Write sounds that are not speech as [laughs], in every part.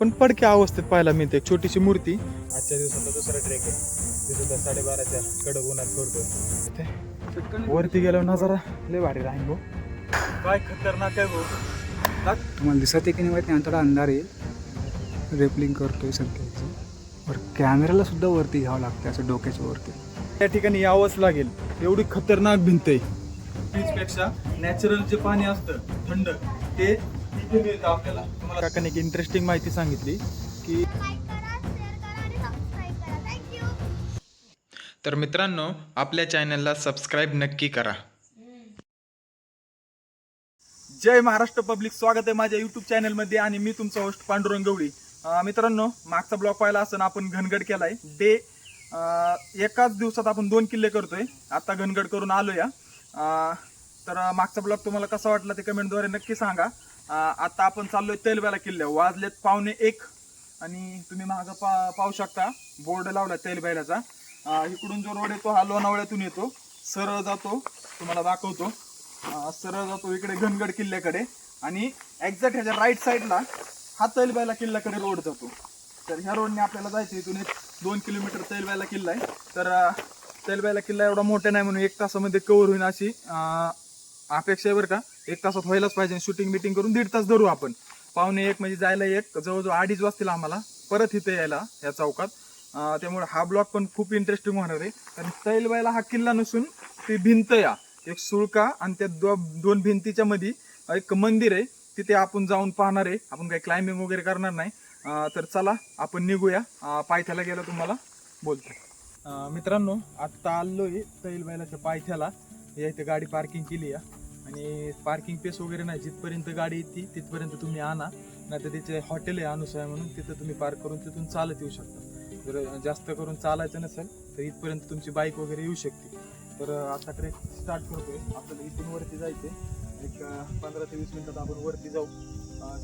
पण पडक्या अवस्थेत पाहायला मिळते. एक छोटीशी मूर्ती. आजच्या दिवसाचा दुसरा ट्रेक आहे. ते सुद्धा साडेबाराच्या कडक उन्हात करतोय इथे वरती गेल्यावर नजारा लय भारी राहील भाऊ. काय खतरनाक आहे भाऊ. तुम्हाला दिसत आहे की नाही माहिती थोडा अंधार येईल रेपलिंग करतोय सध्या बरं कॅमेराला सुद्धा वरती घ्यावं लागतं असं डोक्याच्या वरती. त्या ठिकाणी यावंच लागेल. एवढी खतरनाक भिंत आहे. पेक्षा नॅचरल जे पाणी असतं थंड ते तिथे मिळतं आपल्याला तुम्हाला काकाने एक इंटरेस्टिंग माहिती सांगितली की तर मित्रांनो आपल्या चॅनलला सबस्क्राईब नक्की करा. जय महाराष्ट्र पब्लिक स्वागत आहे माझ्या युट्यूब चॅनलमध्ये आणि मी तुमचा होस्ट पांडुरंग गवळी. मित्रांनो मागचा ब्लॉग पाहिला असताना आपण घनगड केलाय. डे एकाच दिवसात आपण दोन किल्ले करतोय. आता घनगड करून आलो या तर मागचा ब्लॉग तुम्हाला कसा वाटला ते कमेंटद्वारे नक्की सांगा. आता आपण चाललोय तेलब्याला किल्ले वाजलेत पावणे एक. आणि तुम्ही मागं पा पाहू शकता बोर्ड लावला तेलबैलाचा इकडून जो रोड येतो हा लोणावळ्यातून येतो. सरळ जातो तुम्हाला दाखवतो. सरळ जातो इकडे घनगड किल्ल्याकडे. आणि एक्झॅक्ट ह्याच्या राईट साईडला हा तैलबायला किल्ल्याकडे रोड जातो. तर ह्या रोडने आपल्याला जायचं इथून एक दोन किलोमीटर तैलबायला किल्ला आहे. तर तैलबायला किल्ला एवढा मोठा नाही म्हणून एक तासामध्ये कवर होईल अशी अपेक्षा आहे बरं का. एक तासात व्हायलाच पाहिजे शूटिंग बिटिंग करून दीड तास धरू आपण. पावणे एक म्हणजे जायला एक जवळजवळ अडीच वाजतील आम्हाला. परत इथे यायला या चौकात. त्यामुळे हा ब्लॉग पण खूप इंटरेस्टिंग होणार आहे. कारण तैलबाईला हा किल्ला नसून ती भिंत या. एक सुळका आणि त्या दो, दोन भिंतीच्या मध्ये एक मंदिर आहे. तिथे आपण जाऊन पाहणार आहे. आपण काही क्लाइम्बिंग वगैरे करणार नाही. तर चला आपण निघूया. पायथ्याला गेलो तुम्हाला बोलतो. मित्रांनो आत्ता आलोय तैलबायलाच्या पायथ्याला. या इथे गाडी पार्किंग केली आहे आणि पार्किंग पेस वगैरे नाही. जिथपर्यंत गाडी येते तिथपर्यंत तुम्ही आणा. नाही तर तिथे हॉटेल आहे अनुसया म्हणून तिथं तुम्ही पार्क करून तिथून चालत येऊ शकता. जर जास्त करून चालायचं नसेल तर इथपर्यंत तुमची बाईक वगैरे येऊ शकते. तर आता ट्रेक स्टार्ट करतोय. आपल्याला इथून वरती जायचंय. एक पंधरा ते वीस मिनटात आपण वरती जाऊ.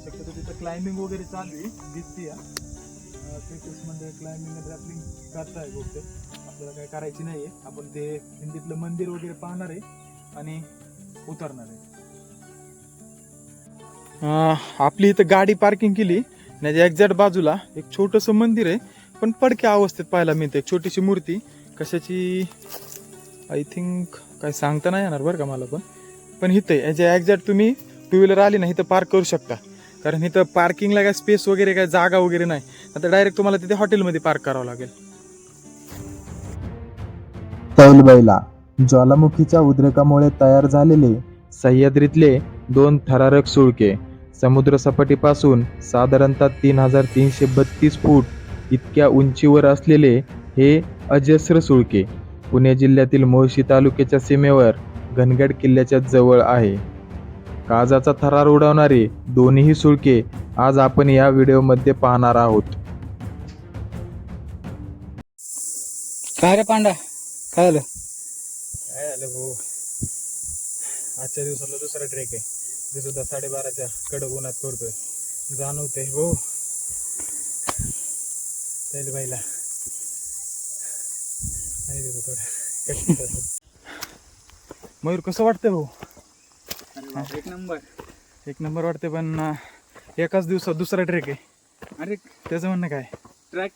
शक्यतो तिथं क्लाइम्बिंग वगैरे चालू आहे. दिसते या. मध्ये क्लाइम्बिंग रॅपलिंग करताय बहुतेक आपल्याला काय करायची नाही आहे आपण ते हिंदीतलं मंदिर वगैरे पाहणार आहे. आणि उतरणार आहे आपली इथं गाडी पार्किंग केली. त्याच्या एक्झॅक्ट बाजूला एक छोटंसं मंदिर आहे. पण पडक्या अवस्थेत पाहायला मिळते एक छोटीशी मूर्ती. कशाची? आय थिंक काय सांगता नाही येणार बरं का मला पण. पण इथं याच्या एक्झॅक्ट तुम्ही टू व्हीलर आली ना इथं पार्क करू शकता. कारण इथं पार्किंगला काय स्पेस वगैरे काय जागा वगैरे नाही. आता डायरेक्ट तुम्हाला तिथे हॉटेलमध्ये पार्क करावं लागेल. तैलबैला ज्वालामुखीच्या उद्रेकामुळे तयार झालेले सह्याद्रीतले दोन थरारक सुळके समुद्रसपाटीपासून साधारणतः तीन हजार तीनशे बत्तीस फूट इतक्या उंचीवर असलेले हे अजस्र सुळके पुणे जिल्ह्यातील मुळशी तालुक्याच्या सीमेवर घनगड किल्ल्याच्या जवळ आहे. काजाचा थरार उडवणारे दोन्ही सुळके आज आपण या व्हिडिओमध्ये पाहणार आहोत. काय रे पांडा? काय झालं? काय झालं भाऊ? आजच्या दिवसाचा दुसरा ट्रेक आहे. ते सुद्धा साडेबाराच्या कडक उन्हात करतोय जाणवतंय भाऊ. त्याला बाईला. आणि देतो थोडं. मयूर कसं वाटतंय भाऊ? एक नंबर. एक नंबर वाटते पण एकाच दिवसात दुसरा ट्रेक आहे. अरे त्याचं म्हणणं काय? ट्रॅक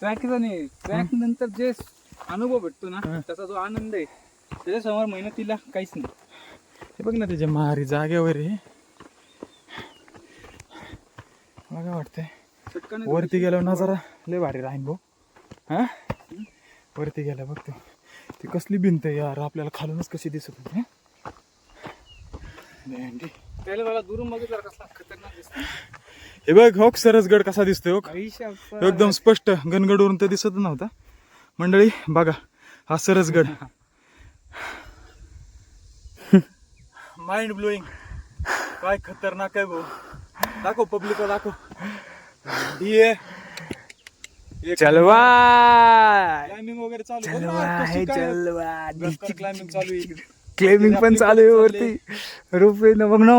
ट्रॅकचा नाही. ट्रॅक नंतर जे अनुभव भेटतो ना. त्याचा जो आनंद आहे. त्याच्यासमोर मेहनतीला काहीच नाही. हे बघ ना त्याच्या मारी जागेवर आहे. मला काय वाटतंय? चटकन वरती गेल्यावर नजारा लय भारी राहीन भाऊ. हा? वरती गेल्या बघ तू. ती कसली भिंत आहे यार आपल्याला खालूनच कशी दिसत होती हं? भेंडी. त्याला मला दुरून बघितलं कसला खतरनाक दिसतो. हे बघ हो सरसगड कसा दिसतोय हो. एकदम स्पष्ट गणगडवरून तर दिसत नव्हता. मंडळी बघा हा सरसगड. [laughs] माइंड ब्लोईंग काय खतरनाक आहे भाऊ. दाखव पब्लिक दाखव. ये चलवा क्लाइम्बिंग वगैरे चालू आहे. क्लाइम्बिंग चालू पण चालू आहे वरती. रोपवे न बघ ना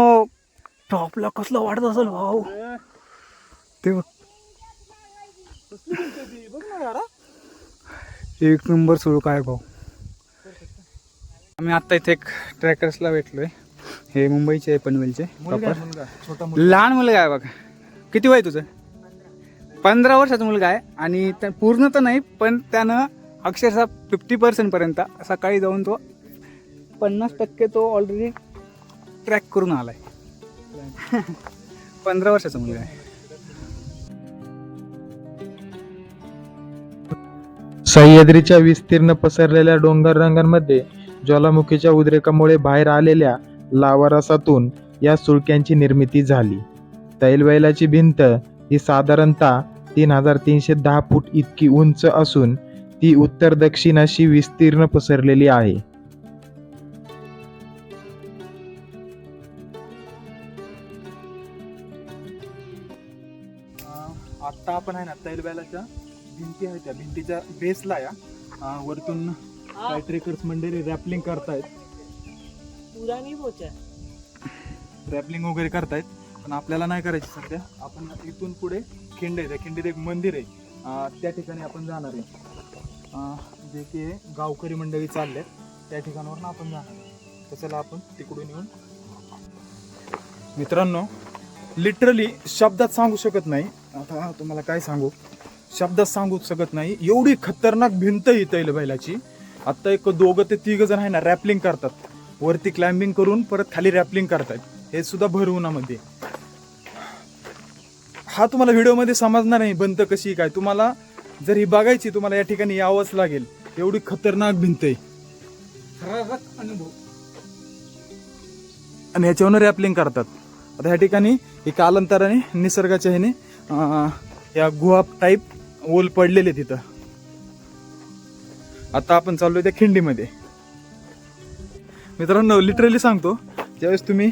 टॉपला कसलं वाटत असेल भाऊ. ते बघ. एक नंबर सुरू काय भाऊ? आम्ही आता इथे एक ट्रॅकर्सला भेटलोय. हे मुंबईचे आहे पनवेलचे. आहे, मुलगा लहान मुलगा आहे बघा. किती वय तुझं? पंधरा वर्षाचा मुलगा आहे आणि त्या पूर्ण तर नाही पण त्यानं अक्षरशः फिफ्टी पर्सेंटपर्यंत सकाळी जाऊन तो पन्नास टक्के तो ऑलरेडी ट्रॅक करून आलाय. [laughs] पंधरा वर्षाचा मुलगा आहे. सह्याद्रीच्या विस्तीर्ण पसरलेल्या डोंगर रांगांमध्ये ज्वालामुखीच्या उद्रेकामुळे बाहेर आलेल्या लावारसातून या सुळक्यांची निर्मिती झाली. तैलवैलाची भिंत ही साधारणतः तीन हजार तीनशे दहा फूट इतकी उंच असून ती उत्तर दक्षिण अशी विस्तीर्ण पसरलेली आहे. आत्ता आपण आहे ना तैलबैलाच्या भिंती आहेत त्या भिंतीच्या बेसला या. वरतून काही ट्रेकर्स मंडळी रॅपलिंग करतायत. रॅपलिंग वगैरे करतायत पण आपल्याला नाही करायची सध्या. आपण इथून पुढे खिंड आहे त्या खिंडीत एक मंदिर आहे. त्या ठिकाणी आपण जाणार आहे. जे की गावकरी मंडळी चालले त्या ठिकाणावरून आपण जाणार आहे. तर आपण तिकडून येऊन. मित्रांनो लिटरली शब्दात सांगू शकत नाही. आता तुम्हाला काय सांगू? शब्दात सांगू शकत नाही. एवढी खतरनाक भिंत ही तैलबैलाची आत्ता एक दोघं ते तिघ जण आहे ना रॅपलिंग करतात. वरती क्लाइम्बिंग करून परत खाली रॅपलिंग करतात हे सुद्धा भर उन्हामध्ये. हा तुम्हाला व्हिडिओमध्ये समजणार नाही भिंत कशी काय. तुम्हाला जर ही बघायची तुम्हाला या ठिकाणी यावंच लागेल. एवढी खतरनाक भिंत आहे. आणि ह्याच्यावरून रॅपलिंग करतात. आता ह्या ठिकाणी हे कालांतराने निसर्गाच्या ह्याने या गुहा टाईप ओल पडलेले तिथं. आता आपण चाललोय त्या खिंडीमध्ये. मित्रांनो लिटरली सांगतो. ज्यावेळेस तुम्ही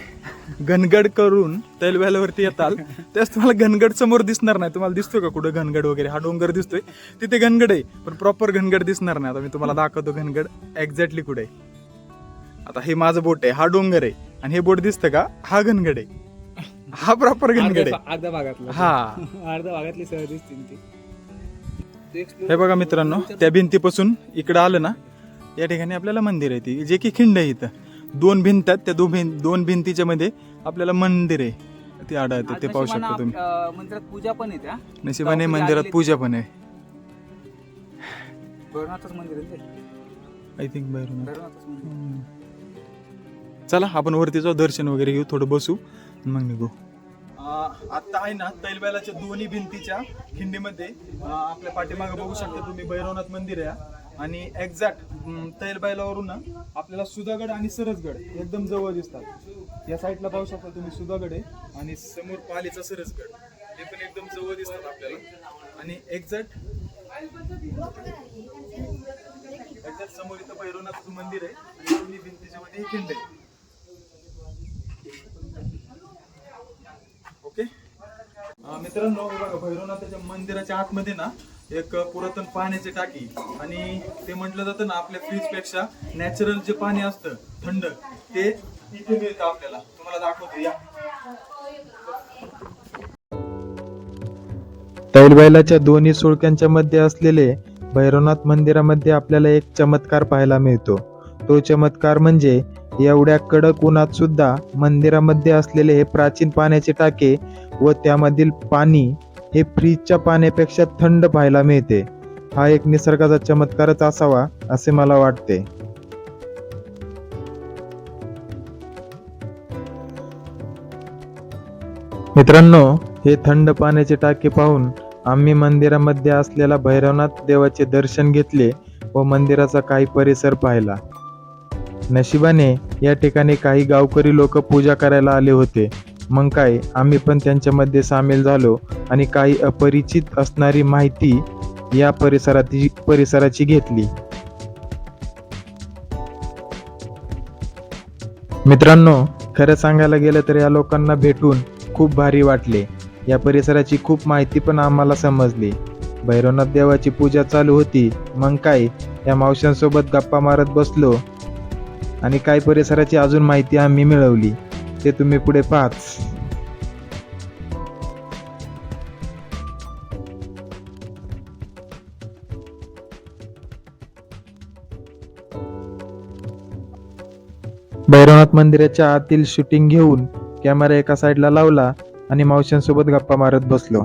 घनगड करून तैलव्यालावरती येताल त्यावेळेस तुम्हाला घनगड समोर दिसणार नाही. तुम्हाला दिसतोय का कुठं घनगड वगैरे? हा डोंगर दिसतोय. तिथे घनगड आहे पण प्रॉपर घनगड दिसणार नाही. आता मी तुम्हाला दाखवतो घनगड एक्झॅक्टली कुठे आहे. आता हे माझं बोट आहे हा डोंगर आहे. आणि हे बोट दिसतं का? हा घनगड आहे. हा प्रॉपर घनगड आहे. अर्ध्या भागातला. हा. अर्ध्या भागातली सहज दिसतील ती. हे बघा मित्रांनो त्या भिंतीपासून इकडं आलं ना या ठिकाणी आपल्याला मंदिर आहे ती जे की खिंड आहे इथं दोन भिंत आहेत. त्या दोन भिंत दोन भिंतीच्या मध्ये आपल्याला मंदिर आहे. ते आढळतं ते पाहू शकता तुम्ही. मंदिरात पूजा पण येते हा. नशिबाने गावकरी मंदिरात. पूजा पण आहे. भैरवनाथच मंदिर आहे ना ते. आय थिंक बाहेरून भैरवनाथच मंदिर. हम्म. चला आपण वरती जाऊ दर्शन वगैरे घेऊ थोडं बसू मग निघू. आता आहे ना तैलबैलाच्या दोन्ही भिंतीच्या खिंडीमध्ये अं, आपल्या पाठीमागे बघू शकता तुम्ही भैरवनाथ मंदिर आहे आणि एक्झॅक्ट तैलबैलावरून ना आपल्याला सुधागड आणि सरसगड एकदम जवळ दिसतात. या साईडला पाहू शकता तुम्ही सुधागड आहे आणि समोर पालीचा सरसगड. हे पण एकदम जवळ दिसतात आपल्याला. आणि एक्झॅक्ट एक्झॅक्ट समोर इथं भैरवनाथचं मंदिर आहे. आणि भिंतीच्या मध्ये खिंड आहे. ओके मित्रांनो बघा भैरवनाथाच्या मंदिराच्या आतमध्ये ना एक पुरातन पाण्याची टाकी आणि ते म्हटलं जातं ना आपल्या फ्रीजपेक्षा नॅचरल जे पाणी असतं थंड ते इथे मिळतं आपल्याला. तुम्हाला दाखवतो या. तैलबैलाच्या दोन्ही सुळक्यांच्या मध्ये असलेले भैरवनाथ मंदिरामध्ये आपल्याला एक चमत्कार पाहायला मिळतो. तो चमत्कार म्हणजे एवढ्या कडक उन्हात सुद्धा मंदिरामध्ये असलेले हे प्राचीन पाण्याचे टाके व त्यामधील पाणी हे फ्रीजच्या पाण्यापेक्षा थंड पाहायला मिळते. हा एक निसर्गाचा चमत्कारच असावा असे मला वाटते. मित्रांनो हे थंड पाण्याचे टाके पाहून आम्ही मंदिरामध्ये असलेला भैरवनाथ देवाचे दर्शन घेतले व मंदिराचा काही परिसर पाहिला. नशिबाने या ठिकाणी काही गावकरी लोक पूजा करायला आले होते. मग काय आम्ही पण त्यांच्यामध्ये सामील झालो आणि काही अपरिचित असणारी माहिती या परिसराची परिसराची घेतली. मित्रांनो खरं सांगायला गेलं तर या लोकांना भेटून खूप भारी वाटले. या परिसराची खूप माहिती पण आम्हाला समजली. भैरवनाथ देवाची पूजा चालू होती. मग काय या मावशांसोबत गप्पा मारत बसलो. आणि काय परिसराची अजून माहिती आम्ही मिळवली. ते तुम्ही पुढे पाहाच भैरवनाथ मंदिराच्या आतील शूटिंग घेऊन कॅमेरा एका साईडला लावला आणि मावशांसोबत गप्पा मारत बसलो.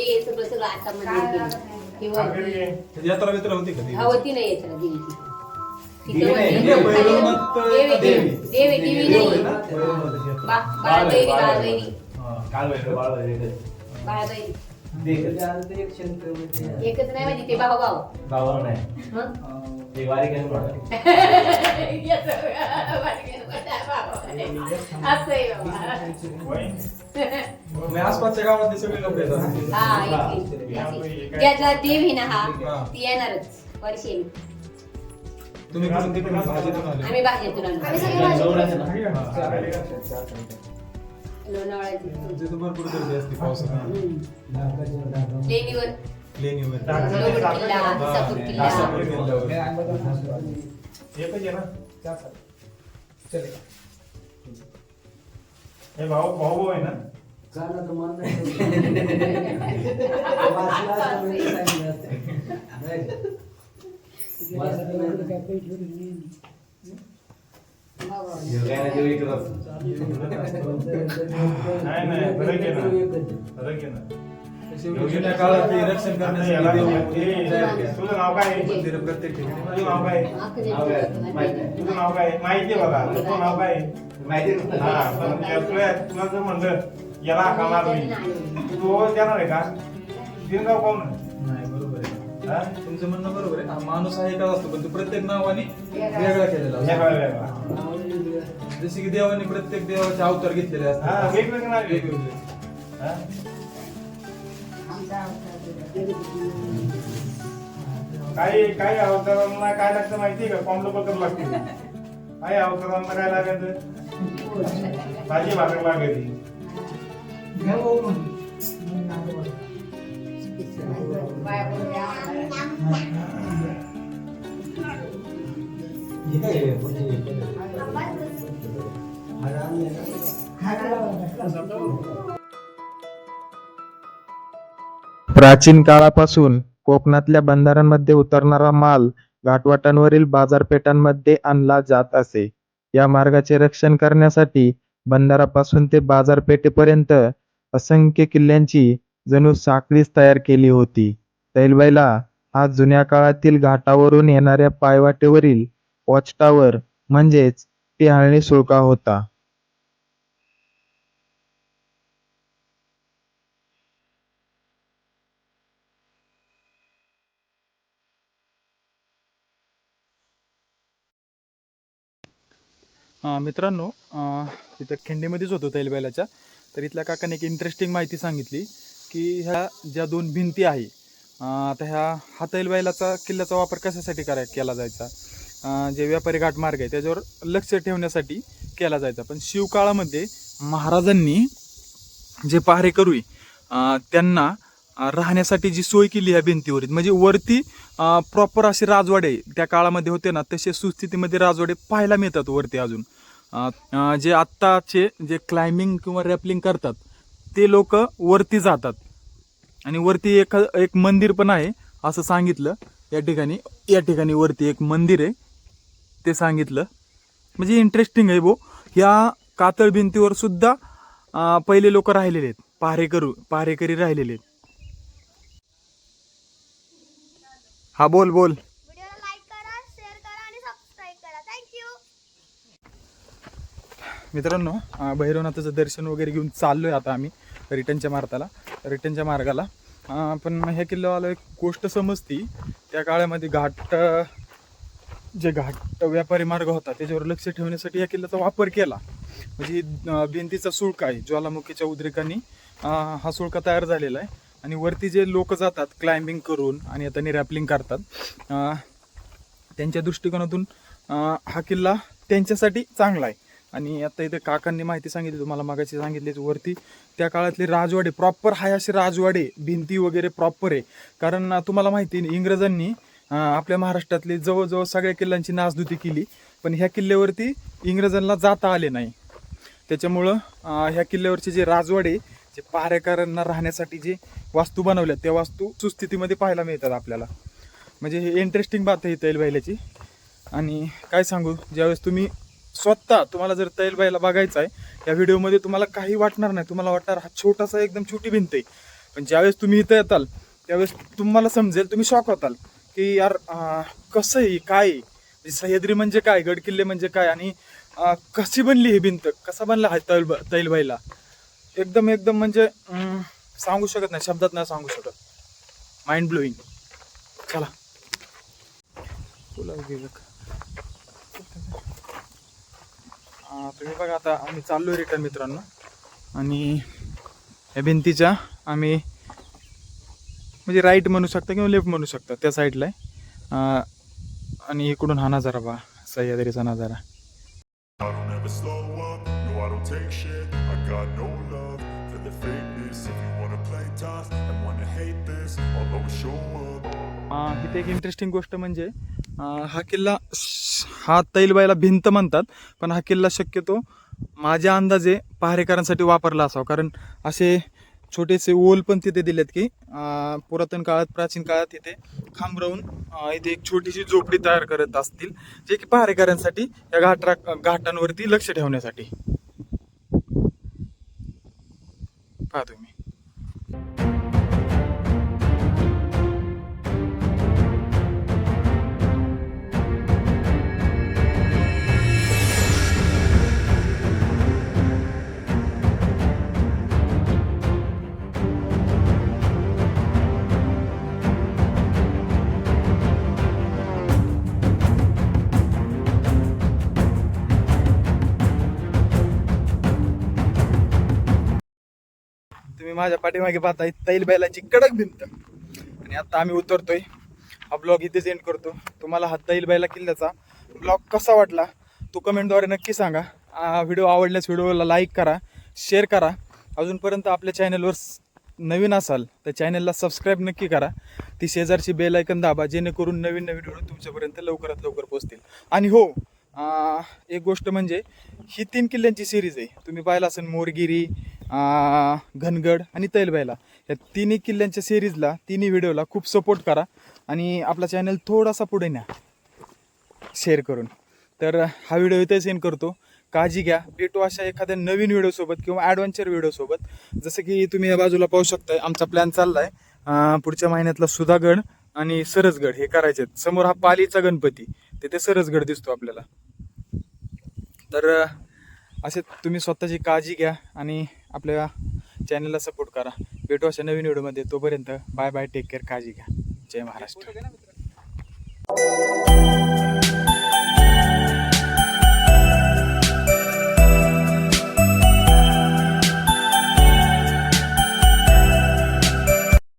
वगैरे हे सगळं सगळं आता. हे त्याची यात्रा बित्रा होती का ती? हवती नाही येत ना देवीची. देवी तिथं नाही, देवी देवी. देवी. देवी देवी देव आहे नाही. हा. एकच नाही म्हणजे ते भाऊ भाऊ. हं? [laughs] असं आहे बाबा. मग आसपासच्या गावातले सगळे लोक येतात. हा इथे. ज्याचा देव आहे ना हा हा. ती येणारच. वर्षी तुम्ही कुठून तिकडून भाजीतून आले. आम्ही आणतो. आम्ही सगळे लोणावळ्याची. तिथं भरपूर गर्दी असते पावसाळ्यात. लेणीवर लेणीवर किल्ला आसापूर किल्ल्यावर. हे भाऊ भाऊ भाऊ आहे ना. [laughs] [laughs] [laughs] नाही नाही काळात करण्यासाठी हे-. तुझं नाव काय आहे? प्रत्येक ठिकाणी. तुझं नाव काय आहे? तुझं नाव काय आहे? माहिती आहे बघा. तुझं नाव काय आहे? हा पण तुला तुला जर म्हणलं याला मी तो देणार आहे का? बरोबर आहे हा? तुमचं म्हणणं बरोबर आहे. हा माणूस हा एकाच असतो पण तो प्रत्येक नावाने वेगळा केलेला वेगळा असतो. वेगळा. जसे की देवाने प्रत्येक देवाचे अवतार घेतलेले हा असतात वेगवेगळे नाव. वेगवेगळे हा? काही काही अवतारांना काय लागतं माहिती आहे का? कॉम्प्लो पत्र लागते काही अवतारांना काय लागायचं भाजी भाकर लागायची प्राचीन काळापासून कोकणातल्या बंधाऱ्यांमध्ये उतरणारा माल घाटवाटांवरील बाजारपेठांमध्ये आणला जात असे. या मार्गाचे रक्षण करण्यासाठी बंधारापासून ते बाजारपेठेपर्यंत असंख्य किल्ल्यांची जणू साखळीच तयार केली होती. तैलबैला हा जुन्या काळातील घाटावरून येणाऱ्या पायवाटेवरील वॉच टावर म्हणजेच टिहाळणी सुळका होता. अं, मित्रांनो अं, तिथं खिंडीमध्येच होतो तैलबैलाच्या तर इथल्या काकाने एक इंटरेस्टिंग माहिती सांगितली की ह्या ज्या दोन भिंती आहे आता ह्या हातैल बैलाचा किल्ल्याचा वापर कशासाठी करा केला जायचा? जे व्यापारी घाट मार्ग आहे त्याच्यावर लक्ष ठेवण्यासाठी केला जायचा. पण शिवकाळामध्ये महाराजांनी जे पहारेकरू आहे, त्यांना राहण्यासाठी जी सोय केली या भिंतीवर म्हणजे वरती प्रॉपर असे राजवाडे त्या काळामध्ये होते ना तसे सुस्थितीमध्ये राजवाडे पाहायला मिळतात वरती अजून. जे आत्ताचे जे क्लाइम्बिंग किंवा रॅपलिंग करतात ते लोक वरती जातात. आणि वरती एक एक मंदिर पण आहे असं सांगितलं. या ठिकाणी या ठिकाणी वरती एक मंदिर आहे ते सांगितलं. म्हणजे इंटरेस्टिंग आहे भो ह्या कातळ भिंतीवर सुद्धा पहिले लोक राहिलेले आहेत. पहारेकरू पहारेकरी राहिलेले आहेत. हा बोल बोल. मित्रांनो भैरवनाथाचं दर्शन वगैरे घेऊन चाललोय आता आम्ही रिटर्नच्या मार्गाला रिटर्नच्या मार्गाला. पण ह्या किल्ल्यावाला एक गोष्ट समजती त्या काळामध्ये घाट जे घाट व्यापारी मार्ग होता त्याच्यावर लक्ष ठेवण्यासाठी या किल्ल्याचा वापर केला. म्हणजे भिंतीचा सुळका आहे ज्वालामुखीच्या उद्रेकांनी हा सुळका तयार झालेला आहे. आणि वरती जे लोक जातात क्लाइम्बिंग करून आणि आता रॅपलिंग करतात त्यांच्या दृष्टिकोनातून हा किल्ला त्यांच्यासाठी चांगला आहे. आणि आता इथे काकांनी माहिती सांगितली तुम्हाला मागाशी सांगितली वरती त्या काळातले राजवाडे प्रॉपर हाय असे राजवाडे भिंती वगैरे प्रॉपर आहे. कारण तुम्हाला माहिती आहे, इंग्रजांनी आपल्या महाराष्ट्रातली जवळजवळ सगळ्या किल्ल्यांची नासधुती केली पण ह्या किल्ल्यावरती इंग्रजांना जाता आले नाही. त्याच्यामुळं ह्या किल्ल्यावरचे जे राजवाडे जे पहारेकरांना राहण्यासाठी जे वास्तू बनवल्या त्या वास्तू सुस्थितीमध्ये पाहायला मिळतात आपल्याला. म्हणजे हे इंटरेस्टिंग बात आहे तैल बैलाची. आणि काय सांगू ज्यावेळेस तुम्ही स्वतः तुम्हाला जर तैलबाईला बघायचं बघायचा आहे या व्हिडिओमध्ये तुम्हाला काही वाटणार नाही. तुम्हाला वाटणार हा छोटासा एकदम छोटी भिंत आहे. पण ज्यावेळेस तुम्ही इथं येताल त्यावेळेस तुम्हाला समजेल तुम्ही शॉक होताल की यार कसं आहे काय आहे? म्हणजे सह्याद्री म्हणजे काय? गडकिल्ले म्हणजे काय? आणि कशी बनली ही भिंत? कसा बनला हा तैल तैलबाईला एकदम एकदम म्हणजे सांगू शकत नाही शब्दात नाही सांगू शकत. माइंड ब्लोईंग चला तुला गेलं का? आ, तुम्ही बघा आता आम्ही चाललोय रिटर्न मित्रांनो. आणि या भिंतीच्या आम्ही म्हणजे राईट म्हणू शकता किंवा लेफ्ट म्हणू शकता त्या साईडला आहे. आणि इकडून हा नजारा बा सह्याद्रीचा नजारा. इथे एक इंटरेस्टिंग गोष्ट म्हणजे हा किल्ला श- हा तैलबाईला भिंत म्हणतात पण हा किल्ला शक्यतो माझ्या अंदाजे पहारेकरांसाठी वापरला असावा. कारण असे छोटेसे ओल पण तिथे दिलेत की पुरातन काळात प्राचीन काळात इथे खांबरवून इथे एक छोटीशी झोपडी तयार करत असतील जे की पहारेकरांसाठी या घाटा घाटांवरती लक्ष ठेवण्यासाठी. पाहतो तुम्ही. माझ्या पाठीमागे पाहता तैल बैलाची कडक भिंत. आणि आता आम्ही उतरतोय. हा ब्लॉग इथेच एंड करतो. तुम्हाला हा तैल बैला किल्ल्याचा ब्लॉग कसा वाटला तो कमेंटद्वारे नक्की सांगा. व्हिडिओ आवडल्यास व्हिडिओला लाईक करा शेअर करा. अजूनपर्यंत आपल्या चॅनलवर नवीन असाल तर चॅनलला सबस्क्राईब नक्की करा. ती शेजारची बेल ऐकन दाबा जेणेकरून नवीन नवीन व्हिडिओ तुमच्यापर्यंत लवकरात लवकर पोहोचतील. आणि हो आ, एक गोष्ट म्हणजे ही तीन किल्ल्यांची सिरीज आहे. तुम्ही पाहिलं असेल मोरगिरी घनगड आणि तैलबैला. या तिन्ही किल्ल्यांच्या सिरीजला तिन्ही व्हिडिओला खूप सपोर्ट करा आणि आपला चॅनल थोडासा पुढे न्या. शेअर करून. तर हा व्हिडिओ इथे सेंड करतो. काळजी घ्या. भेटू अशा एखाद्या नवीन व्हिडिओसोबत किंवा ॲडव्हेंचर व्हिडिओसोबत जसं की तुम्ही या बाजूला पाहू शकताय आमचा प्लॅन चालला आहे पुढच्या महिन्यातला सुधागड आणि सरसगड हे करायचे आहेत. समोर हा पालीचा गणपती. तिथे सरसगड दिसतो आपल्याला. तर असे तुम्ही स्वतःची काळजी घ्या आणि आपल्या चॅनलला सपोर्ट करा. भेटू अशा नवीन व्हिडिओमध्ये तोपर्यंत बाय बाय टेक केअर काळजी घ्या. जय महाराष्ट्र.